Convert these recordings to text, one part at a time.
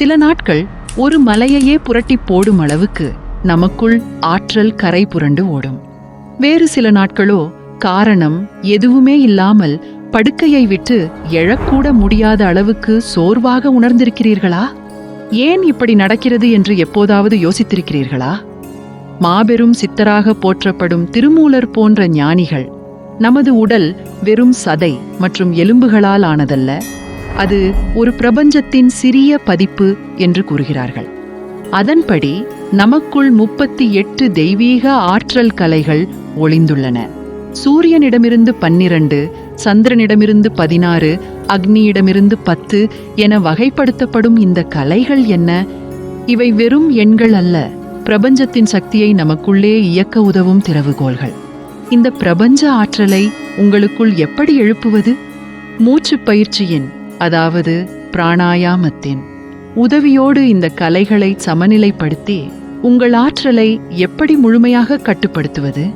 சில நாட்கள் ஒரு மலையையே புரட்டி போடும் அளவுக்கு நமக்குள் ஆற்றல் கரை புரண்டு ஓடும். வேறு சில நாட்களோ காரணம் எதுவுமே இல்லாமல் படுக்கையை விட்டு எழக்கூட முடியாத அளவுக்கு சோர்வாக உணர்ந்திருக்கிறீர்களா? ஏன் இப்படி நடக்கிறது என்று எப்போதாவது யோசித்திருக்கிறீர்களா? மாபெரும் சித்தராக போற்றப்படும் திருமூலர் போன்ற ஞானிகள் நமது உடல் வெறும் சதை மற்றும் எலும்புகளால் ஆனதல்ல. அது ஒரு பிரபஞ்சத்தின் சிறிய பதிப்பு என்று கூறுகிறார்கள். அதன்படி நமக்குள் முப்பத்தி எட்டு தெய்வீக ஆற்றல் கலைகள் ஒளிந்துள்ளன. சூரியனிடமிருந்து பன்னிரண்டு சந்திரனிடமிருந்து பதினாறு அக்னியிடமிருந்து பத்து என வகைப்படுத்தப்படும் இந்த கலைகள் என்ன? இவை வெறும் எண்கள் அல்ல. பிரபஞ்சத்தின் சக்தியை நமக்குள்ளே இயக்க உதவும் திறவுகோள்கள். இந்த பிரபஞ்ச ஆற்றலை உங்களுக்குள் எப்படி எழுப்புவது? மூச்சு பயிற்சியின் அதாவது பிராணாயாமத்தின். உதவியோடு இந்த கலைகளை சமநிலைப்படுத்தி உங்கள் ஆற்றலை எப்படி முழுமையாக கட்டுப்படுத்துவது?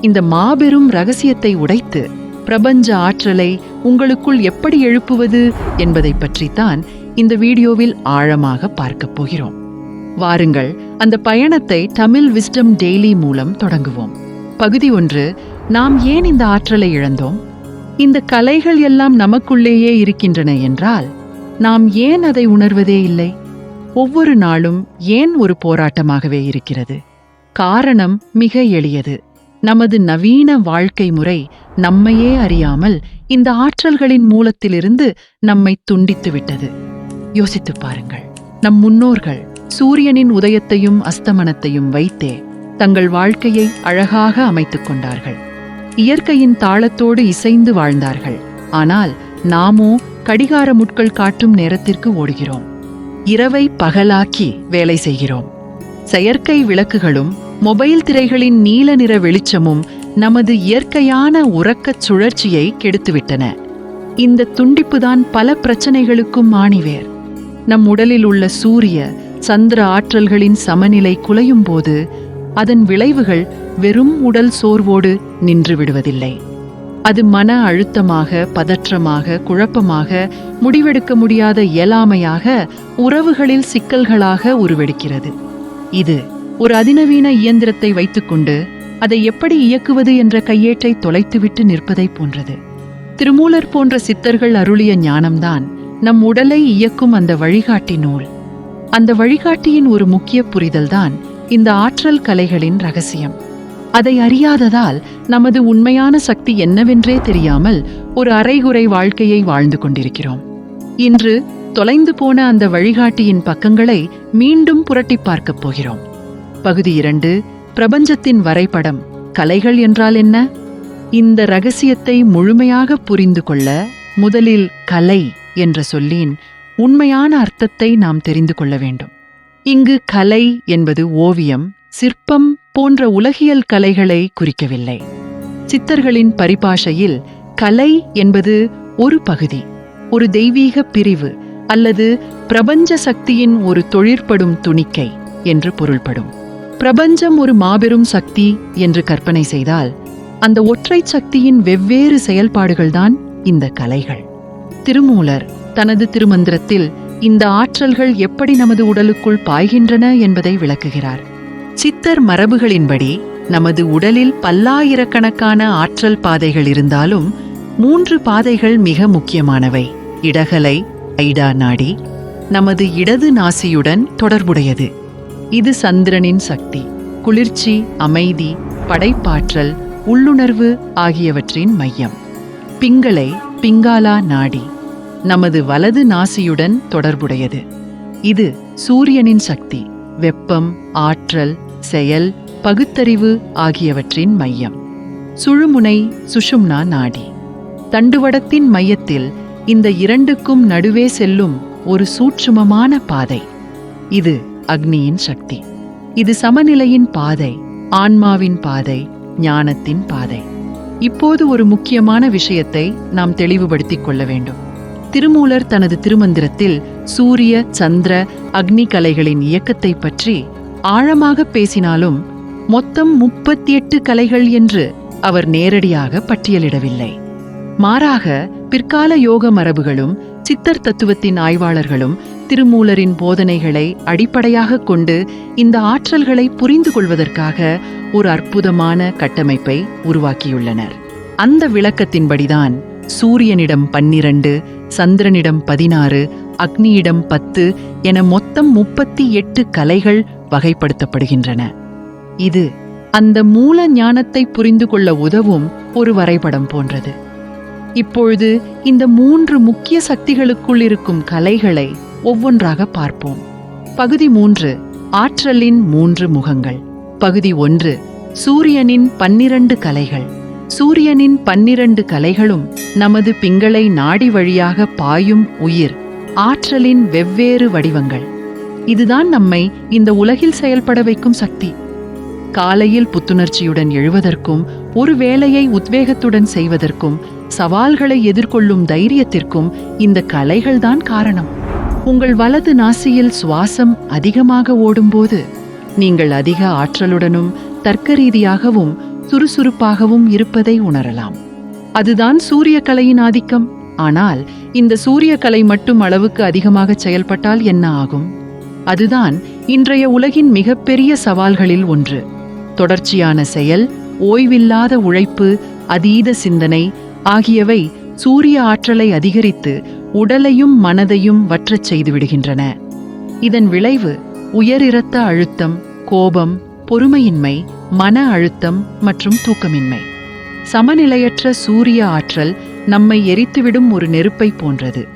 இந்த மாபெரும் ரகசியத்தை உடைத்து பிரபஞ்ச ஆற்றலை உங்களுக்குள் எப்படி எழுப்புவது என்பதை பற்றித்தான் இந்த வீடியோவில் ஆழமாக பார்க்கப் போகிறோம். வாருங்கள் அந்த பயணத்தை தமிழ் விஸ்டம் டெய்லி மூலம் தொடங்குவோம். பகுதி ஒன்று நாம் ஏன் இந்த ஆற்றலை இழந்தோம்? இந்த கலைகள் எல்லாம் நமக்குள்ளேயே இருக்கின்றன என்றால் நாம் ஏன் அதை உணர்வதே இல்லை? ஒவ்வொரு நாளும் ஏன் ஒரு போராட்டமாகவே இருக்கிறது? காரணம் மிக எளியது. நமது நவீன வாழ்க்கை முறை நம்மையே அறியாமல் இந்த ஆற்றல்களின் மூலத்திலிருந்து நம்மை துண்டித்து விட்டது. யோசித்துப் பாருங்கள். நம் முன்னோர்கள் சூரியனின் உதயத்தையும் அஸ்தமனத்தையும் வைத்தே தங்கள் வாழ்க்கையை அழகாக அமைத்துக் கொண்டார்கள். இயற்கையின் தாளத்தோடு இசைந்து வாழ்ந்தார்கள். ஆனால் நாமோ கடிகார முட்கள் காட்டும் நேரத்திற்கு ஓடுகிறோம். இரவை பகலாக்கி வேலை செய்கிறோம். செயற்கை விளக்குகளும் மொபைல் திரைகளின் நீல நிற வெளிச்சமும் நமது இயற்கையான உறக்கச் சுழற்சியை கெடுத்துவிட்டன. இந்த துண்டிப்புதான் பல பிரச்சனைகளுக்கும் மாணிவேர் நம் உடலில் உள்ள சூரிய சந்திர ஆற்றல்களின் சமநிலை குலையும் போது அதன் விளைவுகள் வெறும் உடல் சோர்வோடு நின்று விடுவதில்லை. அது மன அழுத்தமாக பதற்றமாக குழப்பமாக முடிவெடுக்க முடியாத இயலாமையாக உறவுகளில் சிக்கல்களாக உருவெடுக்கிறது. இது ஒரு அதிநவீன இயந்திரத்தை வைத்துக்கொண்டு அதை எப்படி இயக்குவது என்ற கையேட்டை தொலைத்துவிட்டு நிற்பதை போன்றது. திருமூலர் போன்ற சித்தர்கள் அருளிய ஞானம்தான் நம் உடலை இயக்கும் அந்த வழிகாட்டி நூல். அந்த வழிகாட்டியின் ஒரு முக்கிய புரிதல்தான் இந்த ஆற்றல் கலைகளின் ரகசியம். அதை அறியாததால் நமது உண்மையான சக்தி என்னவென்றே தெரியாமல் ஒரு அரைகுறை வாழ்க்கையை வாழ்ந்து கொண்டிருக்கிறோம். இன்று தொலைந்து போன அந்த வழிகாட்டியின் பக்கங்களை மீண்டும் புரட்டி பார்க்கப் போகிறோம். பகுதி இரண்டு பிரபஞ்சத்தின் வரைபடம் கலைகள் என்றால் என்ன? இந்த ரகசியத்தை முழுமையாக புரிந்து கொள்ள முதலில் கலை என்ற சொல்லின் உண்மையான அர்த்தத்தை நாம் தெரிந்து கொள்ள வேண்டும். இங்கு கலை என்பது ஓவியம் சிற்பம் போன்ற உலகியல் கலைகளை குறிக்கவில்லை. சித்தர்களின் பரிபாஷையில் கலை என்பது ஒரு பகுதி ஒரு தெய்வீக பிரிவு அல்லது பிரபஞ்ச சக்தியின் ஒரு தொழிற்படும் துணிக்கை என்று பொருள்படும். பிரபஞ்சம் ஒரு மாபெரும் சக்தி என்று கற்பனை செய்தால் அந்த ஒற்றை சக்தியின் வெவ்வேறு செயல்பாடுகள்தான் இந்த கலைகள். திருமூலர் தனது திருமந்திரத்தில் இந்த ஆற்றல்கள் எப்படி நமது உடலுக்குள் பாய்கின்றன என்பதை விளக்குகிறார். சித்தர் மரபுகளின்படி நமது உடலில் பல்லாயிரக்கணக்கான ஆற்றல் பாதைகள் இருந்தாலும் மூன்று பாதைகள் மிக முக்கியமானவை. இடகலை ஐடா நாடி நமது இடது நாசியுடன் தொடர்புடையது. இது சந்திரனின் சக்தி குளிர்ச்சி அமைதி படைப்பாற்றல் உள்ளுணர்வு ஆகியவற்றின் மையம். பிங்களை பிங்காலா நாடி நமது வலது நாசியுடன் தொடர்புடையது. இது சூரியனின் சக்தி வெப்பம் ஆற்றல் செயல் பகுத்தறிவு ஆகியவற்றின் மையம். சுழுமுனை சுஷும்னா நாடி. தண்டுவடத்தின் மையத்தில் இந்த இரண்டுக்கும் நடுவே செல்லும் ஒரு சூட்சுமமான பாதை. இது அக்னியின் சக்தி. இது சமநிலையின் பாதை ஆன்மாவின் பாதை ஞானத்தின் பாதை. இப்போது ஒரு முக்கியமான விஷயத்தை நாம் தெளிவுபடுத்திக் கொள்ள வேண்டும். திருமூலர் தனது திருமந்திரத்தில் சூரிய சந்திர அக்னி கலைகளின் இயக்கத்தை பற்றி ஆழமாக பேசினாலும் மொத்தம் முப்பத்தி எட்டு கலைகள் என்று அவர் நேரடியாக பட்டியலிடவில்லை. மாறாக பிற்கால யோக மரபுகளும் சித்தர் தத்துவத்தின் ஆய்வாளர்களும் திருமூலரின் போதனைகளை அடிப்படையாக கொண்டு இந்த ஆற்றல்களை புரிந்து கொள்வதற்காக ஒரு அற்புதமான கட்டமைப்பை உருவாக்கியுள்ளனர். அந்த விளக்கத்தின்படிதான் சூரியனிடம் பன்னிரண்டு சந்திரனிடம் பதினாறு அக்னியிடம் பத்து என மொத்தம் முப்பத்தி எட்டு கலைகள் வகைப்படுத்தப்படுகின்றன. இது அந்த மூல ஞானத்தை புரிந்து கொள்ள உதவும் ஒரு வரைபடம் போன்றது. இப்பொழுது இந்த மூன்று முக்கிய சக்திகளுக்குள் இருக்கும் கலைகளை ஒவ்வொன்றாக பார்ப்போம். பகுதி மூன்று ஆற்றலின் மூன்று முகங்கள். பகுதி ஒன்று சூரியனின் பன்னிரண்டு கலைகள். சூரியனின் பன்னிரண்டு கலைகளும் நமது பிங்களை நாடி வழியாக பாயும் உயிர் ஆற்றலின் வெவ்வேறு வடிவங்கள். இதுதான் நம்மை இந்த உலகில் செயல்பட வைக்கும் சக்தி. காலையில் புத்துணர்ச்சியுடன் எழுவதற்கும் ஒரு வேலையை உத்வேகத்துடன் செய்வதற்கும் சவால்களை எதிர்கொள்ளும் தைரியத்திற்கும் இந்த கலைகள்தான் காரணம். உங்கள் வலது நாசியில் சுவாசம் அதிகமாக ஓடும்போது நீங்கள் அதிக ஆற்றலுடனும் தர்க்க ரீதியாகவும் சுறுசுறுப்பாகவும் இருப்பதை உணரலாம். அதுதான் சூரிய கலையின் ஆதிக்கம். ஆனால் இந்த சூரிய கலை மட்டும் அளவுக்கு அதிகமாக செயல்பட்டால் என்ன ஆகும்? அதுதான் இன்றைய உலகின் மிகப்பெரிய சவால்களில் ஒன்று. தொடர்ச்சியான செயல் ஓய்வில்லாத உழைப்பு அதீத சிந்தனை ஆகியவை சூரிய ஆற்றலை அதிகரித்து உடலையும் மனதையும் வற்றச் செய்து விடுகின்றன இதன் விளைவு உயர் இரத்த அழுத்தம் கோபம் பொறுமையின்மை மன அழுத்தம் மற்றும் தூக்கமின்மை. சமநிலையற்ற சூரிய ஆற்றல் நம்மை எரித்துவிடும் ஒரு நெருப்பை போன்றது.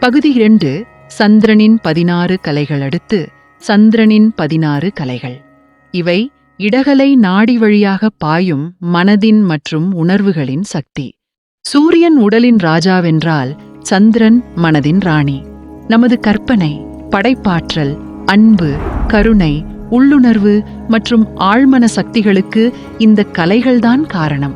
பகுதி இரண்டு சந்திரனின் பதினாறு கலைகள் அடுத்து சந்திரனின் பதினாறு கலைகள். இவை இடகலை நாடி வழியாக பாயும் மனதின் மற்றும் உணர்வுகளின் சக்தி. சூரியன் உடலின் ராஜாவென்றால் சந்திரன் மனதின் ராணி. நமது கற்பனை படைப்பாற்றல் அன்பு கருணை உள்ளுணர்வு மற்றும் ஆழ்மன சக்திகளுக்கு இந்த கலைகள்தான் காரணம்.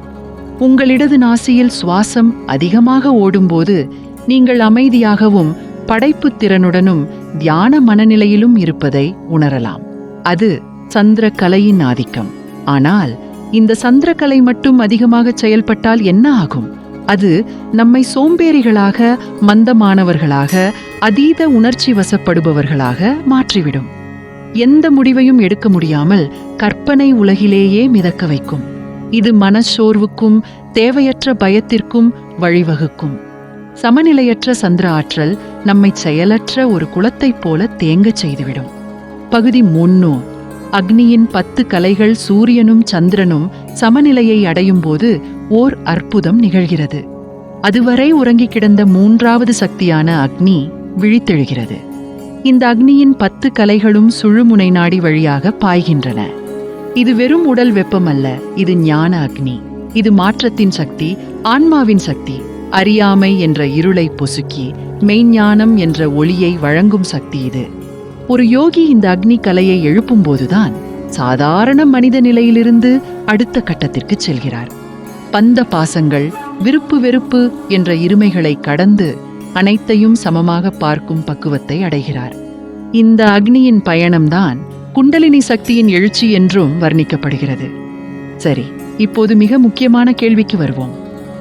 உங்களிடது நாசியில் சுவாசம் அதிகமாக ஓடும்போது நீங்கள் அமைதியாகவும் படைப்பு திறனுடனும் தியான மனநிலையிலும் இருப்பதை உணரலாம். அது சந்திர கலையின் ஆதிக்கம். ஆனால் இந்த சந்திரக்கலை மட்டும் அதிகமாக செயல்பட்டால் என்ன ஆகும்? அது நம்மை சோம்பேறிகளாக மந்தமானவர்களாக அதீத உணர்ச்சி வசப்படுபவர்களாக மாற்றிவிடும். எந்த முடிவையும் எடுக்க முடியாமல் கற்பனை உலகிலேயே மிதக்க வைக்கும். இது மனச்சோர்வுக்கும் தேவையற்ற பயத்திற்கும் வழிவகுக்கும். சமநிலையற்ற சந்திர ஆற்றல் நம்மை செயலற்ற ஒரு குளத்தைப் போல தேங்கச் செய்துவிடும். பகுதி முன்னோ அக்னியின் பத்து கலைகள் சூரியனும் சந்திரனும் சமநிலையை அடையும் போது ஓர் அற்புதம் நிகழ்கிறது. அதுவரை உறங்கிக் கிடந்த மூன்றாவது சக்தியான அக்னி விழித்தெழுகிறது. இந்த அக்னியின் பத்து கலைகளும் சுழுமுனை நாடி வழியாக பாய்கின்றன. இது வெறும் உடல் வெப்பம் அல்ல இது ஞான அக்னி. இது மாற்றத்தின் சக்தி ஆன்மாவின் சக்தி. அறியாமை என்ற இருளை பொசுக்கி மெய்ஞானம் என்ற ஒளியை வழங்கும் சக்தி இது. ஒரு யோகி இந்த அக்னி கலையை எழுப்பும் போதுதான் சாதாரண மனித நிலையிலிருந்து அடுத்த கட்டத்திற்கு செல்கிறார். பந்த பாசங்கள் விருப்பு வெறுப்பு என்ற இருமைகளை கடந்து அனைத்தையும் சமமாக பார்க்கும் பக்குவத்தை அடைகிறார். இந்த அக்னியின் பயணம்தான் குண்டலினி சக்தியின் எழுச்சி என்றும் வர்ணிக்கப்படுகிறது. சரி இப்போது மிக முக்கியமான கேள்விக்கு வருவோம்.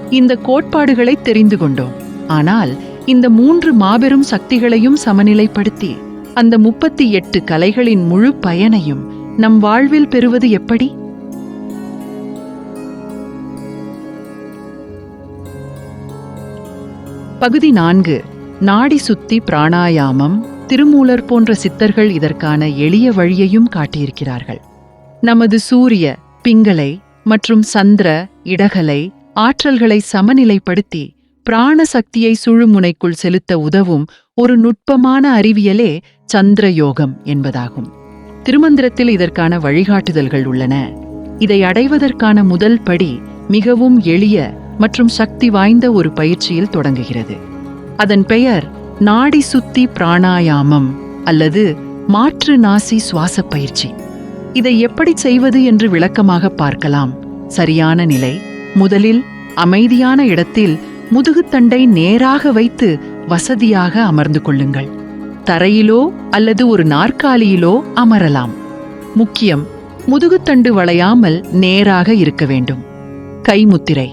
இந்த கோட்பாடுகளை தெரிந்து கொண்டோம். ஆனால் இந்த மூன்று மாபெரும் சக்திகளையும் சமநிலைப்படுத்தி அந்த முப்பத்தி எட்டு கலைகளின் முழு பயனையும் நம் வாழ்வில் பெறுவது எப்படி? பகுதி நான்கு நாடி சுத்தி பிராணாயாமம் திருமூலர் போன்ற சித்தர்கள் இதற்கான எளிய வழியையும் காட்டியிருக்கிறார்கள். நமது சூரிய பிங்களை மற்றும் சந்திர இடகலை ஆற்றல்களை சமநிலைப்படுத்தி பிராண சக்தியை சுழுமுனைக்குள் செலுத்த உதவும் ஒரு நுட்பமான அறிவியலே சந்திர யோகம் என்பதாகும். திருமந்திரத்தில் இதற்கான வழிகாட்டுதல்கள் உள்ளன. இதை அடைவதற்கான முதல் படி மிகவும் எளிய மற்றும் சக்தி வாய்ந்த ஒரு பயிற்சியில் தொடங்குகிறது. அதன் பெயர் நாடி சுத்தி பிராணாயாமம் அல்லது மாற்று நாசி சுவாச பயிற்சி. இதை எப்படி செய்வது என்று விளக்கமாக பார்க்கலாம். சரியான நிலை. முதலில் அமைதியான இடத்தில் முதுகுத்தண்டை நேராக வைத்து வசதியாக அமர்ந்து கொள்ளுங்கள். தரையிலோ அல்லது ஒரு நாற்காலியிலோ அமரலாம். முக்கியம். முதுகுத்தண்டு வளையாமல் நேராக இருக்க வேண்டும். கைமுத்திரை.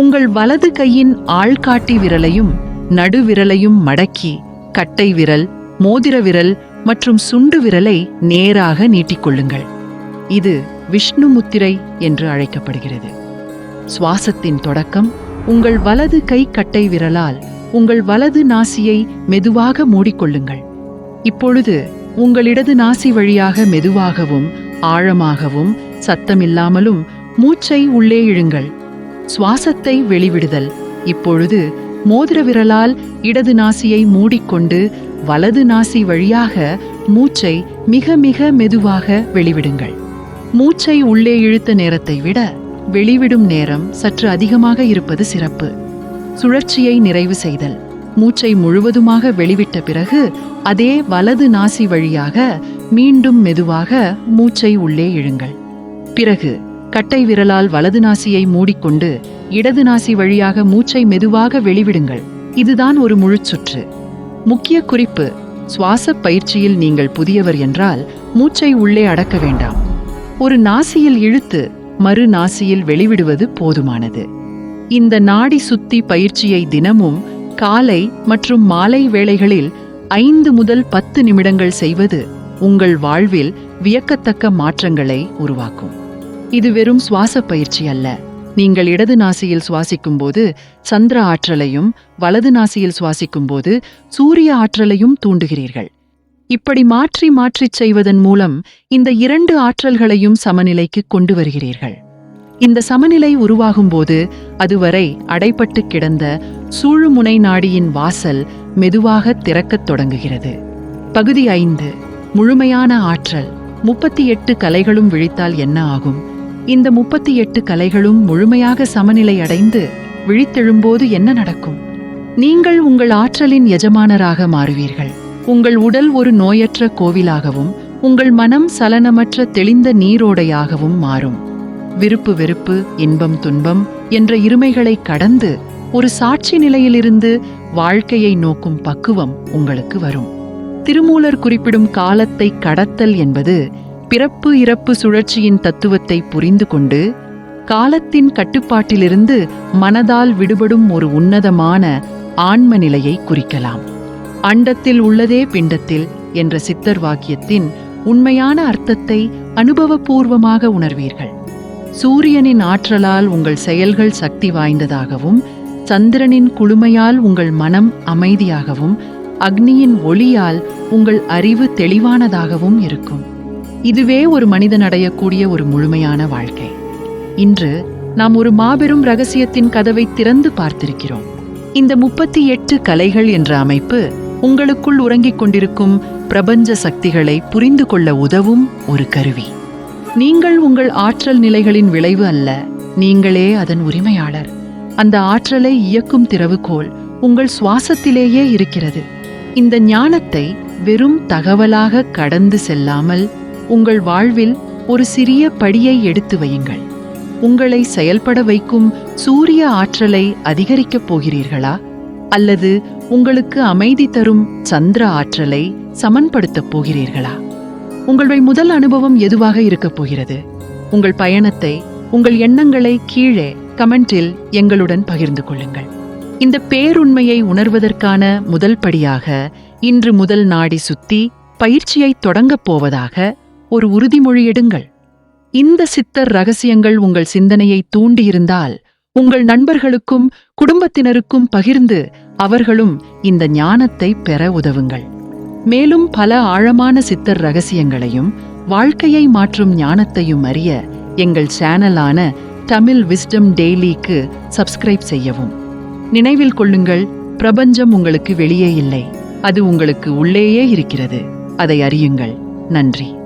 உங்கள் வலது கையின் ஆள்காட்டி விரலையும் நடுவிரலையும் மடக்கி கட்டை விரல் மோதிர விரல் மற்றும் சுண்டு விரலை நேராக நீட்டிக்கொள்ளுங்கள் இது விஷ்ணு முத்திரை என்று அழைக்கப்படுகிறது. சுவாசத்தின் தொடக்கம் உங்கள் வலது கை கட்டை விரலால் உங்கள் வலது நாசியை மெதுவாக மூடிக்கொள்ளுங்கள் இப்பொழுது உங்கள் இடது நாசி வழியாக மெதுவாகவும் ஆழமாகவும் சத்தமில்லாமலும் மூச்சை உள்ளே இழுங்கள். சுவாசத்தை வெளிவிடுதல். இப்பொழுது மோதிர விரலால் இடது நாசியை மூடிக்கொண்டு வலது நாசி வழியாக மூச்சை மிக மிக மெதுவாக வெளிவிடுங்கள். மூச்சை உள்ளே இழுத்த நேரத்தை விட வெளிவிடும் நேரம் சற்று அதிகமாக இருப்பது சிறப்பு. சுழற்சியை நிறைவு செய்தல். மூச்சை முழுவதுமாக வெளிவிட்ட பிறகு அதே வலது நாசி வழியாக மீண்டும் மெதுவாக மூச்சை உள்ளே இழுங்கள். பிறகு கட்டை விரலால் வலது நாசியை மூடிக்கொண்டு இடது நாசி வழியாக மூச்சை மெதுவாக வெளிவிடுங்கள். இதுதான் ஒரு முழுச்சுற்று முக்கிய குறிப்பு சுவாச பயிற்சியில் நீங்கள் புதியவர் என்றால் மூச்சை உள்ளே அடக்க வேண்டாம். ஒரு நாசியில் இழுத்து மறு நாசியில் வெளிவிடுவது போதுமானது. இந்த நாடி சுத்தி பயிற்சியை தினமும் காலை மற்றும் மாலை வேளைகளில் ஐந்து முதல் பத்து நிமிடங்கள் செய்வது உங்கள் வாழ்வில் வியக்கத்தக்க மாற்றங்களை உருவாக்கும். இது வெறும் சுவாச பயிற்சி அல்ல. நீங்கள் இடது நாசியில் சுவாசிக்கும்போது சந்திர ஆற்றலையும் வலது நாசியில் சுவாசிக்கும்போது சூரிய ஆற்றலையும் தூண்டுகிறீர்கள். இப்படி மாற்றி மாற்றிச் செய்வதன் மூலம் இந்த இரண்டு ஆற்றல்களையும் சமநிலைக்கு கொண்டு வருகிறீர்கள். இந்த சமநிலை உருவாகும்போது அதுவரை அடைப்பட்டு கிடந்த சூழுமுனை நாடியின் வாசல் மெதுவாக திறக்கத் தொடங்குகிறது. பகுதி ஐந்து. முழுமையான ஆற்றல். முப்பத்தி எட்டு கலைகளும் விழித்தால் என்ன ஆகும்? இந்த முப்பத்தி எட்டு கலைகளும் முழுமையாக சமநிலை அடைந்து விழித்தெழும்போது என்ன நடக்கும்? நீங்கள் உங்கள் ஆற்றலின் எஜமானராக மாறுவீர்கள். உங்கள் உடல் ஒரு நோயற்ற கோவிலாகவும் உங்கள் மனம் சலனமற்ற தெளிந்த நீரோடையாகவும் மாறும். விருப்பு வெறுப்பு இன்பம் துன்பம் என்ற இருமைகளை கடந்து ஒரு சாட்சி நிலையிலிருந்து வாழ்க்கையை நோக்கும் பக்குவம் உங்களுக்கு வரும். திருமூலர் குறிப்பிடும் காலத்தை கடத்தல் என்பது பிறப்பு இறப்பு சுழற்சியின் தத்துவத்தை புரிந்து கொண்டு காலத்தின் கட்டுப்பாட்டிலிருந்து மனதால் விடுபடும் ஒரு உன்னதமான ஆன்ம நிலையை குறிக்கலாம். அண்டத்தில் உள்ளதே பிண்டத்தில் என்ற சித்தர் வாக்கியத்தின் உண்மையான அர்த்தத்தை அனுபவபூர்வமாக உணர்வீர்கள். சூரியனின் ஆற்றலால் உங்கள் செயல்கள் சக்தி வாய்ந்ததாகவும் சந்திரனின் குளுமையால் உங்கள் மனம் அமைதியாகவும் அக்னியின் ஒளியால் உங்கள் அறிவு தெளிவானதாகவும் இருக்கும். இதுவே ஒரு மனிதன் அடையக்கூடிய ஒரு முழுமையான வாழ்க்கை. இன்று நாம் ஒரு மாபெரும் ரகசியத்தின் கதவை திறந்து பார்த்திருக்கிறோம். இந்த முப்பத்தி எட்டு கலைகள் என்ற அமைப்பு உங்களுக்குள் உறங்கிக் கொண்டிருக்கும் பிரபஞ்ச சக்திகளை புரிந்து கொள்ள உதவும் ஒரு கருவி. நீங்கள் உங்கள் ஆற்றல் நிலைகளின் விளைவு அல்ல நீங்களே அதன் உரிமையாளர். அந்த ஆற்றலை இயக்கும் திறவுகோல் உங்கள் சுவாசத்திலேயே இருக்கிறது. இந்த ஞானத்தை வெறும் தகவலாக கடந்து செல்லாமல் உங்கள் வாழ்வில் ஒரு சிறிய படியை எடுத்து வையுங்கள். உங்களை செயல்பட வைக்கும் சூரிய ஆற்றலை அதிகரிக்கப் போகிறீர்களா? அல்லது உங்களுக்கு அமைதி தரும் சந்திர ஆற்றலை சமன்படுத்தப் போகிறீர்களா? உங்களுடைய முதல் அனுபவம் எதுவாக இருக்கப் போகிறது? உங்கள் பயணத்தை உங்கள் எண்ணங்களை கீழே கமெண்டில் எங்களுடன் பகிர்ந்து கொள்ளுங்கள். இந்த பேருண்மையை உணர்வதற்கான முதல் படியாக இன்று முதல் நாடி சுத்தி பயிற்சியை தொடங்கப் போவதாக ஒரு உறுதிமொழி எடுங்கள். இந்த சித்தர் ரகசியங்கள் உங்கள் சிந்தனையை தூண்டியிருந்தால் உங்கள் நண்பர்களுக்கும் குடும்பத்தினருக்கும் பகிர்ந்து அவர்களும் இந்த ஞானத்தை பெற உதவுங்கள். மேலும் பல ஆழமான சித்தர் ரகசியங்களையும் வாழ்க்கையை மாற்றும் ஞானத்தையும் அறிய எங்கள் சேனலான தமிழ் விஸ்டம் டெய்லிக்கு சப்ஸ்கிரைப் செய்யவும். நினைவில் கொள்ளுங்கள் பிரபஞ்சம் உங்களுக்கு வெளியே இல்லை. அது உங்களுக்கு உள்ளேயே இருக்கிறது. அதை அறியுங்கள். நன்றி.